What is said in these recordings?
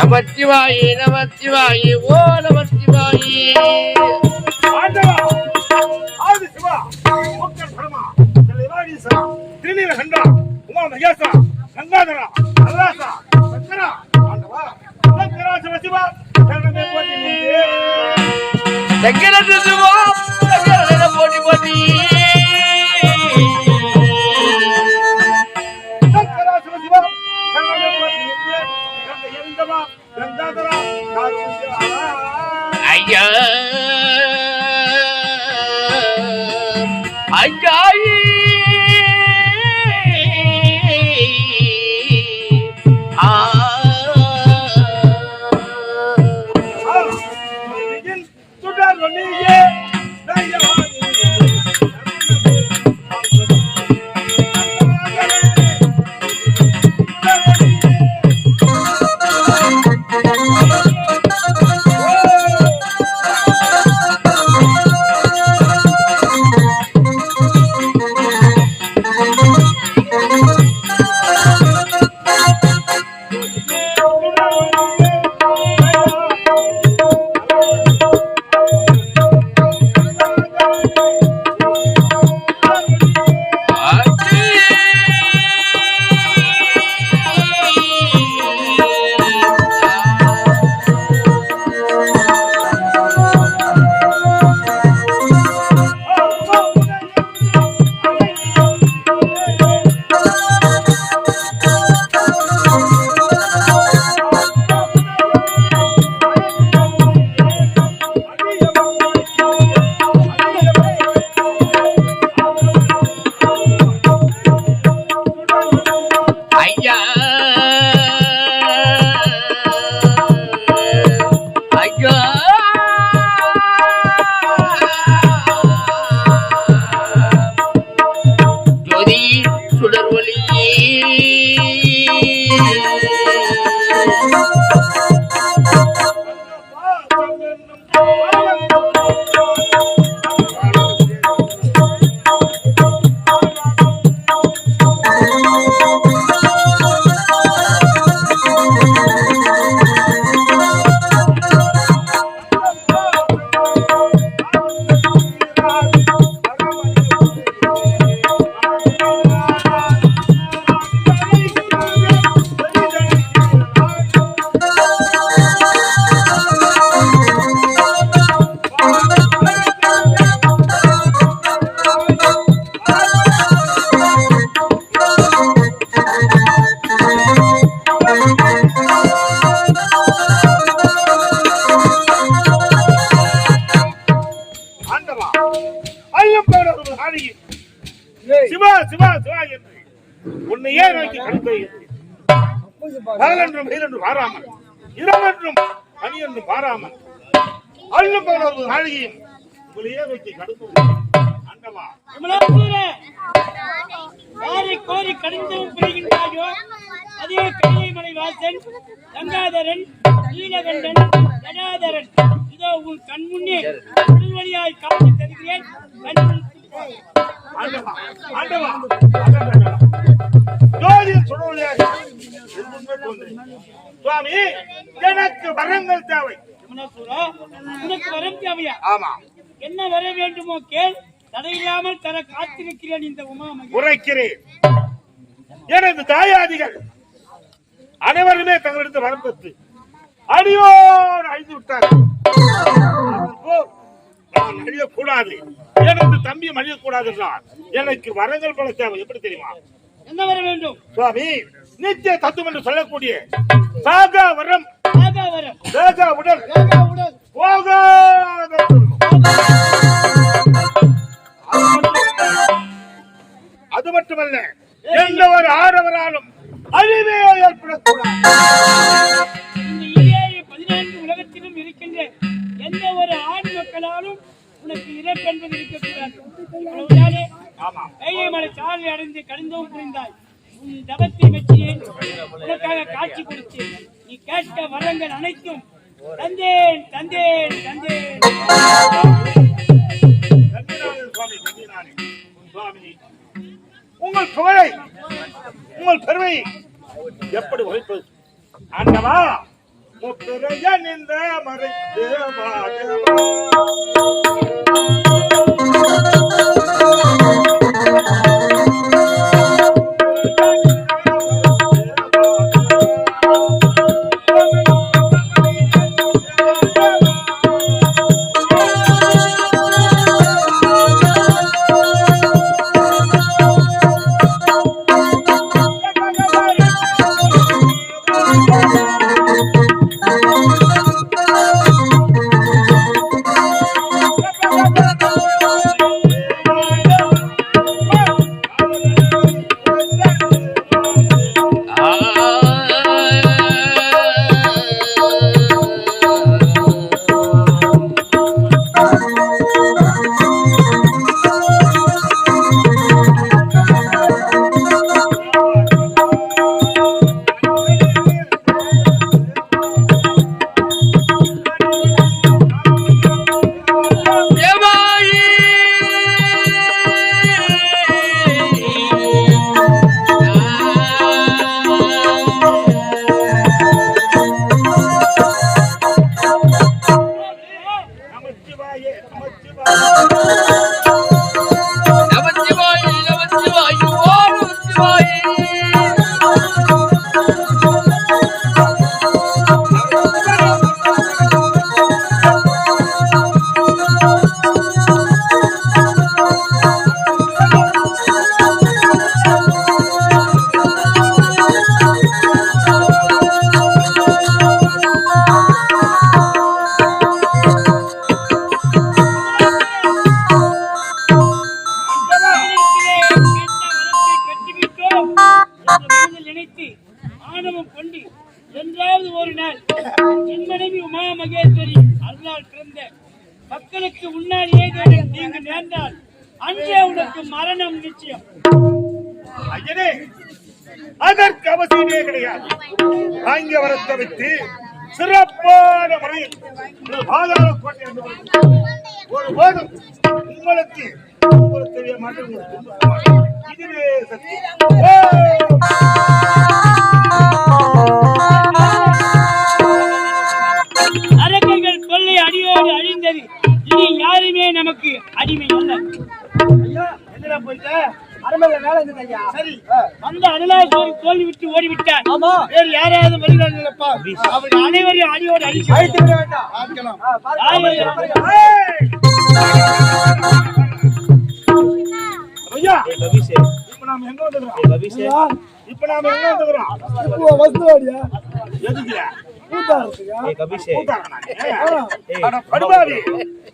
நமச்சிவாயி நமச்சிவாயி ஓ நமச்சிவாயி திருநீல கண்டா உமா மகேசா கங்காதரா அல்லாசா சக்கரா ஆண்டவா சக்கரா சிவ சிவா சரணமே போற்றி நின்றே. சக்கரத்து சிவா சக்கர போட்டி போட்டி ஐயா. ஐயா பகலென்றும் வெயிலென்றும் பாராமல் இரவென்றும் பனி என்றும் பாராமல் அள்ளும் போல ஒரு நாழிகையும் உங்களையே நோக்கி கடுத்து ஆண்டவா யாரை கோரி கடிந்தவும் புரிகின்றாயோ? அதே கைலைமலை வாசன் கங்காதரன் நீலகண்டன் ஜடாதரன். இதோ உன் கண் முன்னே உடல் வழியாய் காட்சி தருகிறேன் ஆண்டவா ஜோதியில் சுவாமி எனக்கு வரங்கள் தேவை. விமலாசூரா, உனக்கு வரம் தேவையா? ஆமா. என்ன வர வேண்டுமோ கேள். தடையில்லாமல் தர காத்திருக்கிறேன் இந்த உமாமகி உரைக்கிறேன். எனது தாயாதிகள் அனைவருமே தங்களிடத்து வரப்பெற்று அடியோடு அழிந்து விட்டார்கள். நான் அழியக்கூடாது. எனது தம்பி அழியக்கூடாது என்றால் எனக்கு வரங்கள் போல தேவை. எப்படி தெரியுமா? என்ன வர வேண்டும்? சுவாமி நித்திய தத்துவம் என்று சொல்லக்கூடிய சாகா வரம். ஆகா வரம். தேகா உடல். ஆகா உடல். போகாத புகழை உங்கள் பெருமை. எப்படி வகிப்பது ஆண்டவா முப்பிறைய நின்ற மறை என்றாவது என் மனைவி உமா மகேஸ்வரி அருளால் பிறந்த மக்களுக்கு முன்னால் ஏதேனும் தீங்கு நேர்ந்தால் அன்றே உனக்கு மரணம் நிச்சயம். ஐயனே அதற்கு அவசியமே கிடையாது. வாங்கிய வரத்தை வைத்து சிறப்பான முறையில் பாதாள கோட்டை ஒரு போதும் உங்களுக்கு உங்களுக்கு தெரிய மாட்டேங்குது இதுவே சக்தி. அடியோடு அழிந்தது. இனி யாருமே நமக்கு அடிமை அல்ல எங்கடா போயிட்ட? அரண்மனையில வேலை இருந்தது ஐயா. சரி அந்த அருளாசோரி தோல்வி விட்டு ஓடிவிட்டார். ஆமா. வேறு யாராவது அவர்கள் அனைவரையும் அடியோடு அழிச்சு அழைத்து விட வேண்டாம். பார்க்கலாம். ஏய்! ஐயா! இப்ப நாம எங்க வந்துக்கிறோம்? இப்ப நாம எங்க வந்துக்கிறோம்? எதுக்கு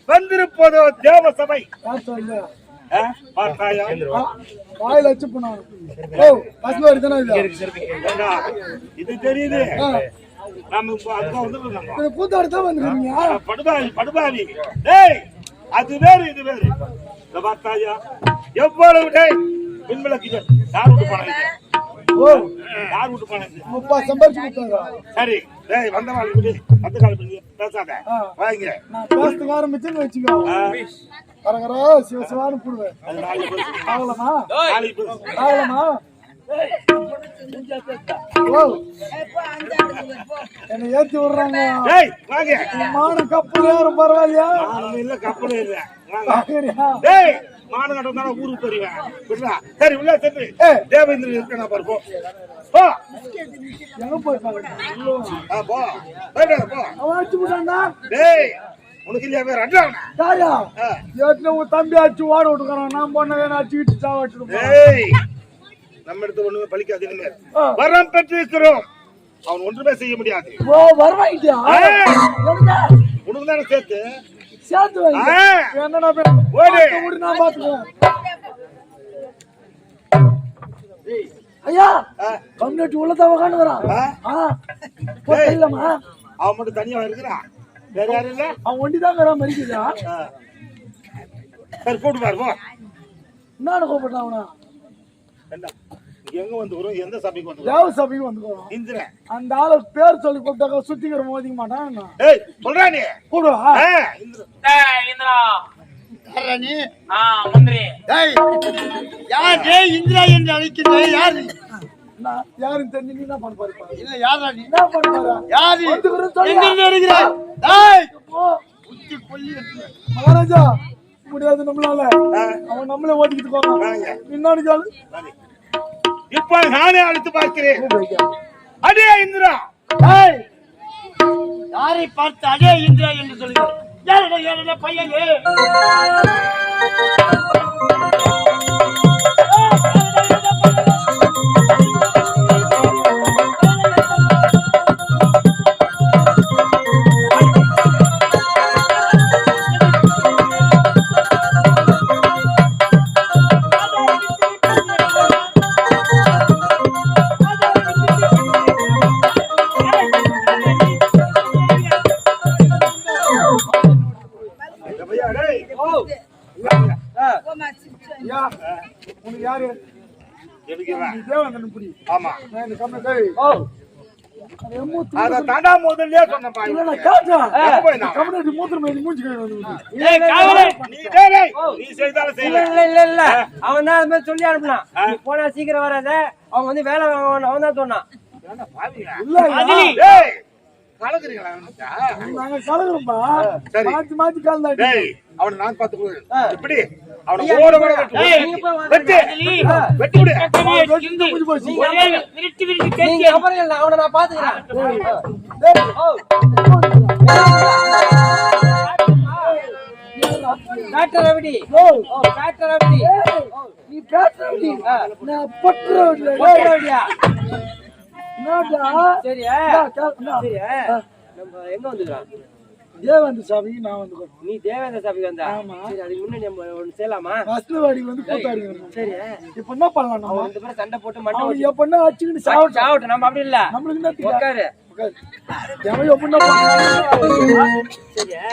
வந்திருப்பதோ தேவ சபை வாயில வச்சு இது? தெரியுது. கூத்தாடி தான் வந்துருக்கீங்க. படுபாவி படுபாவி. டேய் அது வேறு இது வேறு. பார்த்தாயா? எவ்வளவு டேய் விண்விளக்கு இது. யார் விட்டு பணம் ஓ யார் விட்டு பணம் இது முப்பா சம்பாரிச்சு கொடுத்தாங்க சரி. டேய் வந்த விடு அந்த கால் பண்ணி பேசாத. ஆ. வாங்க. நான் பேசுறதுக்கு ஆரம்பிச்சுன்னு வச்சுக்கோ. கரகரா சிவ சிவான்னு போடுவேன். ஆகலாமா. ஆகலாமா என்னை ஏத்தி விடுறாங்க. மான கப்பல் ஏறும் பரவாயில்லையா? இல்ல கப்பலும் இல்ல கட்டம் தானே ஊருக்கு போயிருவேன் சரி உள்ள சென்று. தேவேந்திரன் இருக்கா பாரு போ. உனக்கு இல்லையா அட்றாவன தாயா ஏற்கனவே உன் தம்பி அடிச்சு ஓட விட்டுக்கிறான் நான் பொண்ணை வேணும் அடிச்சு விட்டு டேய் நம்ம இடத்துல ஒண்ணுமே பலிக்காது இனிமேல் ஆ. வரம் பெற்றிருக்கிறோம் அவன் ஒன்றுமே செய்ய முடியாது. ஓ. எங்க உனக்கு தானே சேர்த்து. சேர்த்து வை. என்னடா ஓடு. நான் பாத்துக்குவேன் ஐயா கம்யூனிட்டி உள்ளதான் உக்காந்துக்கிறான் ஆ. ஆ போய் இல்லம்மா அவன் மட்டும் தனியா இருக்கிறான் வேற யாரும் இல்ல? அவன் ஒண்டி தான் இருக்கிறான் மறிக்குதா? ஆ. சரி கூட்டு பாரு போ. என்னன்னு கூப்பிட்டான் அவனா? எங்க வந்து வரும்? எந்த சபைக்கு வந்து தேவ சபைக்கு வந்துக்கிறோம் இந்திரன். அந்த ஆளு பேர் சொல்லி கூப்பிட்டாக்க சுத்திக்கிற மோதிக்க மாட்டான் ஏய் சொல்றா நீ. இந்திரா. நீ? மந்திரி. யார்? டேய் இந்திரா என்று அழைக்கிறேன் யார் யாரும் தெரிஞ்சு நீ என்ன பண்ண பாருப்பா இல்ல யாரா நீ? என்ன பண்ண பாரு யாரு சொல்லு. எங்கிருந்து வருகிறாய்? ஏய், போ. உச்சி கொல்லி எடுத்து. மகாராஜா முடியாது நம்மளால. அவன் நம்மளே ஓட்டிக்கிட்டு போறான். வாங்க. பின்னாடி காலு சரி. இப்ப நானே அழைத்து பார்க்கிறேன். அடே இந்திரா! ஏய், யாரை பார்த்து அதே இந்திரா என்று யாரடா பையன்? யாரு தேவன் புடி ஆமா. நான் இந்த கம்மி டேய் அது மூத்து அத தடா முதல்லயே சொன்னப்பா இல்ல நான் காட்டுறேன் எங்க போய் நான்? கம்மி மூத்திரம் மேல மூஞ்சி கழுவி வந்து ஏய் காவலே நீ டேய், டேய், நீ செய்தாலும் இல்ல செய்யல. இல்ல இல்ல இல்ல. அவன் தான் அது மாதிரி சொல்லி அனுப்புனான். நீ போனா சீக்கிரம் வராத. அவங்க வந்து வேலை வாங்கணும் அவன் தான் சொன்னான்? இல்ல கலகுறோம்பா. மாத்தி மாத்தி கலந்தாடி டேய், அவனை நான் பார்த்துக்குவேன். ஆ. இப்படி, அவனை ஓட ஓட வெட்டு. வெட்டு. விடு. விருட்டு விருட்டு கேட்க அப்புறம் இல்லை, அவனை நான் பாத்துக்கிறேன் டேய், டாக்டர் ஓ, டாக்டர் எப்படி நீ டாக்டர் நம்ம எங்க வந்துக்கிறோம்? தேவந்தி சாமி நான் வந்து நீ தேவேந்திர சபைக்கு வந்தா? ஆமா. சரி அதுக்கு முன்னாடி நம்ம ஒண்ணு செய்யலாமா? வந்து கூத்தாடி சரியா? இப்ப என்ன பண்ணலாம் நம்ம? ரெண்டு பேரும் சண்டை போட்டு மண்டை வச்சு எப்படின்னா அச்சுக்கிட்டு சாவட்டும். சாவட்டும். நம்ம அப்படி இல்ல. நம்மளுக்கு என்ன? உட்காரு. எவன் எப்படின்னா பண்ணுவான்? சரியா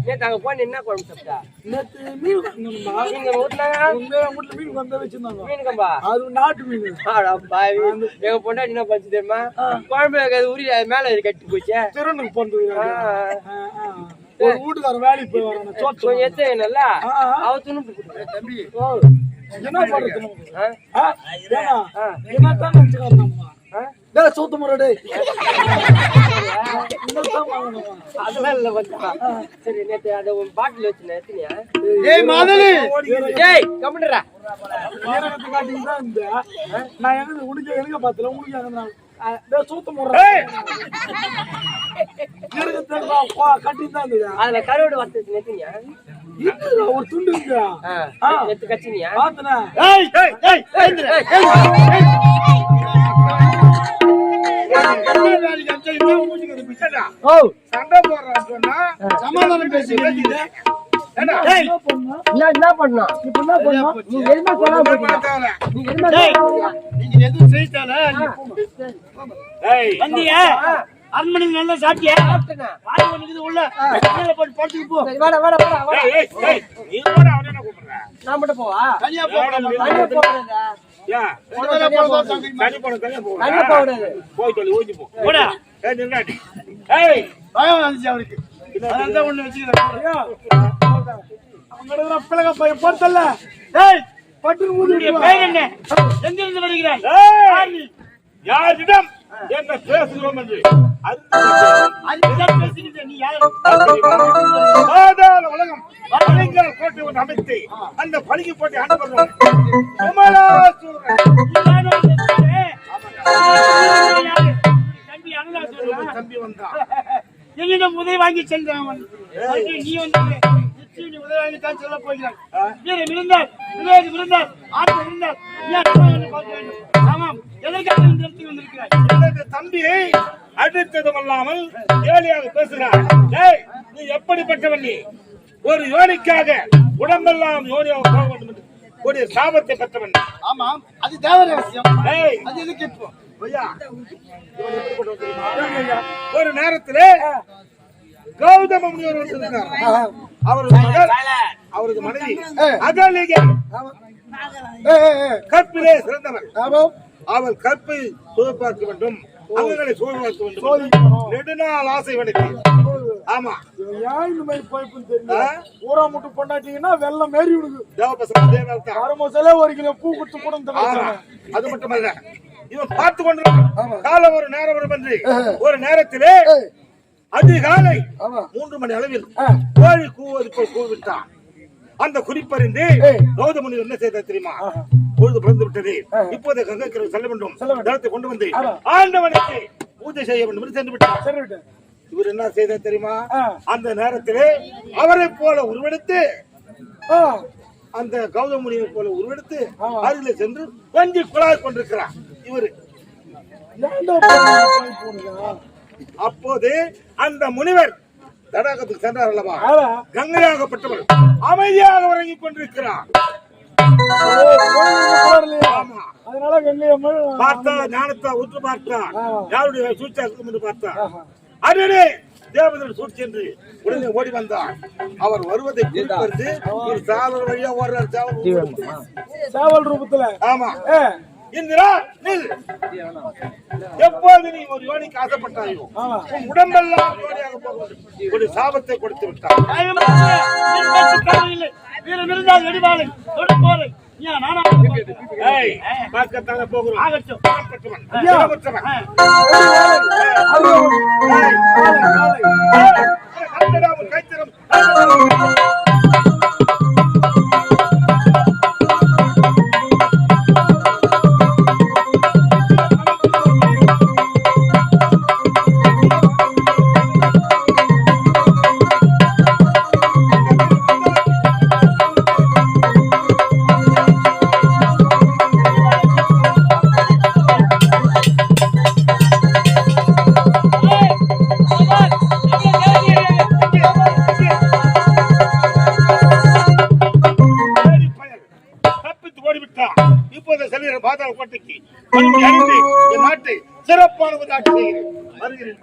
ஆ, நீ போனியா நேத்து அங்க போன என்ன குழம்பு சாப்பிட்டா? நேத்து மீன் உண்மையா வீட்டுல மீன் வந்து வச்சிருந்தாங்க. மீன் கம்பா அது நாட்டு மீன். ஆடா பாவி. எங்க பொண்டாட்டி என்ன பண்ணு தெரியுமா? குழம்பு அது மேல கட்டி போச்சு. திருநெல்வேலி போனது. ஒரு வேலைக்கு போய். அவ துணு தம்பி. என்ன பண்றது என்னத்தான் நம்ம? சோத்து முறை? அதெல்லாம் இல்ல. சரி நேத்து அந்த பாட்டில் வச்சு எத்தனையா ஏய், மாதவி. ஏய் இருந்தேன். நான் எங்க உனக்கு எங்க பார்த்தல உனக்கு எங்க சோத்து முறை ஏய், வீரகத்தை நான் பா- கட்டிட்டு தான் இருந்தேன். அதுல கருவாடு எத்தனையா இருக்குடா, ஒரு துண்டு இருக்குடா. ஆ. நேத்து கச்சினியா பார்த்தனா? ஏய், ஏய், ஏய். என்ன சமாதானம் பேசி? என்ன இப்ப எதுவுமே சொல்லாம எதுவுமே எதுவும் செய்தால வந்தியா? அரண்மனைக்கு நல்லா சாப்பிட்டியா? வாய் ஒண்ணுக்குது உள்ள. மேல போட்டு படுத்துக்கு போ. சரி வாடா வாடா வாடா வாடா. ஏய், ஏய், ஏய், நீ கூட அவனை என்ன கூப்பிடுற? நான் மட்டும் போவா? தனியா முடியாது. தனியா போறதா போய் சொல்லி போடா. ஏய். ஏய், பயம் வந்துச்சு அதான் ஒண்ணு வச்சுக்கிறேன் பிள்ளைங்க பையன் பார்த்தல டேய் பட்டு என்ன? எங்கிருந்து வருகிறாய்? ஏய், யாரிடம்? என்ன பேசுகிறோம் என்று உலகம். பளிங்கால் கோட்டை ஒன்று அமைத்து அந்த பளிங்கு போட்டி ஆண்டு வருவோம்? தம்பி வந்தான் என்னிடம் உதவி வாங்கி அதுக்கு நீ வந்து நீ உதவி வாங்கி தான் சொல்ல போகிறான். இருந்தால் இருந்தால் ஆற்றல் இருந்தால் நீ எதற்காக இந்த இடத்துக்கு வந்திருக்கிறாய்? எனது தம்பியை அடித்ததும் அல்லாமல் ஏழையாக பேசுகிறார். ஏய் நீ எப்படிப்பட்டவன் நீ? ஒரு யோனிக்காக உடம்பெல்லாம் யோனியாக போக வேண்டும் என்று ஒரு சாபத்தை பெற்றவன் ஆமாம் அது தேவ ரகசியம் ஏய் அது எதுக்கு இப்போ? தெரியுமா? ஒரு நேரத்திலே கௌதம முனிவர் வந்திருந்தார் அவரது மகள் அவரது மனைவி அகலிகை. கற்பிலே சிறந்தவர் ஆமாம் அவள் கற்பை சுகப்பார்க்க வேண்டும். அங்கங்களை சோழ்வார்க்க வேண்டும். நெடுநாள் ஆசை வனைக்கு ஆமா. ஏன் இந்த மாதிரி பைப்புன்னு தெரியல? ஊரா மட்டும் வெள்ளம் மேறி விடுது. மசாலே ஒரு கிலோ பூ கொடுத்து கூட அது மட்டுமல்ல. இவன் பார்த்து கொண்டிருக்கான் காலம் ஒரு நேரம் என்று ஒரு நேரத்திலே அதிகாலை மூன்று மணி அளவில். கோழி கூவது போல் கூவிட்டான். அந்த குறிப்பறிந்து முனிவர் என்ன செய்தார் தெரியுமா. பொழுது பிறந்து விட்டது. இப்போது கங்கைக்கரை செல்ல வேண்டும். ஜலத்தை கொண்டு வந்து. ஆண்டவனுக்கு பூஜை செய்ய வேண்டும் என்று சென்று விட்டார் இவர் என்ன செய்தார் தெரியுமா. அந்த நேரத்திலே அவரை போல உருவெடுத்து அந்த கௌதம முனிவர் போல உருவெடுத்து. அருகிலே சென்று கொஞ்சி குழாய் கொண்டிருக்கிறார் இவரு? அப்போது அந்த முனிவர் தடாகத்துக்கு சென்றார் அல்லவா. கங்கையாகப்பட்டவர் அமைதியாக உறங்கிக் கொண்டிருக்கிறார். அதனால வெள்ளையம்மன் பார்த்தா ஞானத்தா உற்று பார்த்தார் ஆமா. யாருடைய சூழ்ச்சியா இருக்கும் என்று ஆஹா. அடடே தேவதன் சூழ்ச்சி என்று உடனே ஓடி வந்தார். அவர் வருவதை குறிப்பிருந்து ஒரு சாவல் வழியா ஓடுறார் சாவல் சேவல் ரூபத்துல? ஆமா. இந்திரா நில் எப்போது நீ ஒரு யோனிக்கு ஆசைப்பட்டாயோ. உன் உடம்பெல்லாம் யோனியாக போக. ஒரு சாபத்தை கொடுத்து விட்டார் வீரம் இருந்தால் வெடிவாளன் தொடு போரை பார்க்கத்தானே போகிறோம் ஆகட்டும் குணப்பட்டவன், வருகிறேன்